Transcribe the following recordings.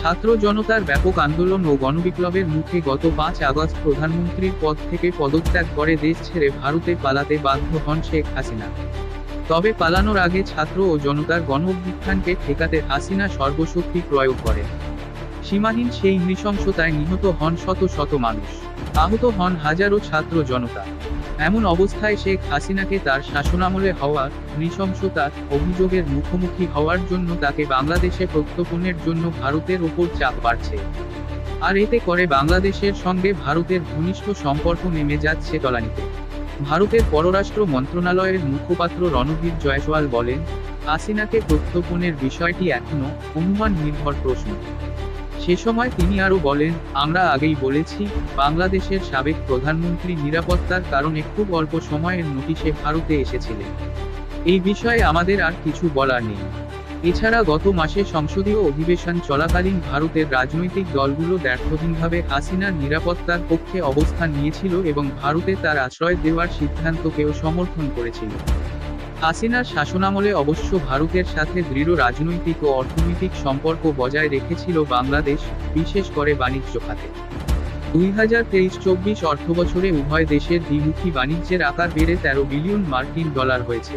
ছাত্র জনতার ব্যাপক আন্দোলন ও গণবিপ্লবের মুখে গত পাঁচ আগস্ট প্রধানমন্ত্রীর পদ থেকে পদত্যাগ করে দেশ ছেড়ে ভারতে পালাতে বাধ্য হন শেখ হাসিনা। তবে পালানোর আগে ছাত্র ও জনতার গণ অভ্যুত্থানকে ঠেকাতে হাসিনা সর্বশক্তি প্রয়োগ করেন সীমাহীন সেই নৃশংসতায় নিহত হন শত শত মানুষ। আহত হন হাজারো ছাত্র জনতা। এমন অবস্থায় শেখ হাসিনাকে তার শাসনামলে হওয়ার নৃশংসতার অভিযোগের মুখোমুখি হওয়ার জন্য তাকে বাংলাদেশে প্রত্যর্পণের জন্য ভারতের ওপর চাপ বাড়ছে। আর এতে করে বাংলাদেশের সঙ্গে ভারতের ঘনিষ্ঠ সম্পর্ক নেমে যাচ্ছে তলানিতে। ভারতের পররাষ্ট্র মন্ত্রণালয়ের মুখপাত্র রণবীর জয়সওয়াল বলেন, হাসিনাকে প্রত্যর্পণের বিষয়টি এখনও অনুমান নির্ভর প্রশ্ন। সে সময় তিনি আরও বলেন, আমরা আগেই বলেছি, বাংলাদেশের সাবেক প্রধানমন্ত্রী নিরাপত্তার কারণে খুব অল্প সময়ের নোটিশে ভারতে এসেছিলেন। এই বিষয়ে আমাদের আর কিছু বলার নেই। এছাড়া গত মাসে সংসদীয় অধিবেশন চলাকালীন ভারতের রাজনৈতিক দলগুলো ব্যর্থহীনভাবে হাসিনার নিরাপত্তার পক্ষে অবস্থান নিয়েছিল এবং ভারতে তার আশ্রয় দেওয়ার সিদ্ধান্তকেও সমর্থন করেছিল। হাসিনার শাসনামলে অবশ্য ভারতের সাথে দৃঢ় রাজনৈতিক ও অর্থনৈতিক সম্পর্ক বজায় রেখেছিল বাংলাদেশ, বিশেষ করে বাণিজ্য খাতে। দুই হাজার তেইশ চব্বিশ অর্থবছরে উভয় দেশের দ্বিমুখী বাণিজ্যের আকার বেড়ে তেরো বিলিয়ন মার্কিন ডলার হয়েছে।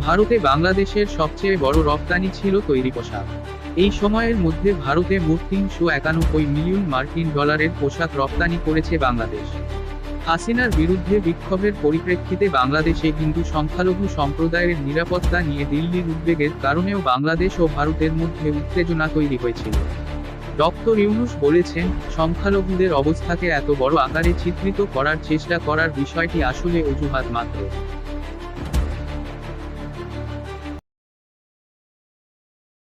ভারতে বাংলাদেশের সবচেয়ে বড় রপ্তানি ছিল তৈরি পোশাক। এই সময়ের মধ্যে ভারতে মোট তিনশো একানব্বই মিলিয়ন মার্কিন ডলারের পোশাক রপ্তানি করেছে বাংলাদেশ। হাসিনার বিরুদ্ধে বিক্ষোভের পরিপ্রেক্ষিতে বাংলাদেশে হিন্দু সংখ্যালঘু সম্প্রদায়ের নিরাপত্তা নিয়ে দিল্লির উদ্বেগের কারণেও বাংলাদেশ ও ভারতের মধ্যে উত্তেজনা তৈরি হয়েছিল। ডক্টর ইউনুস বলেছেন, সংখ্যালঘুদের অবস্থাকে এত বড় আকারে চিত্রিত করার চেষ্টা করার বিষয়টি আসলে অজুহাত মাত্র।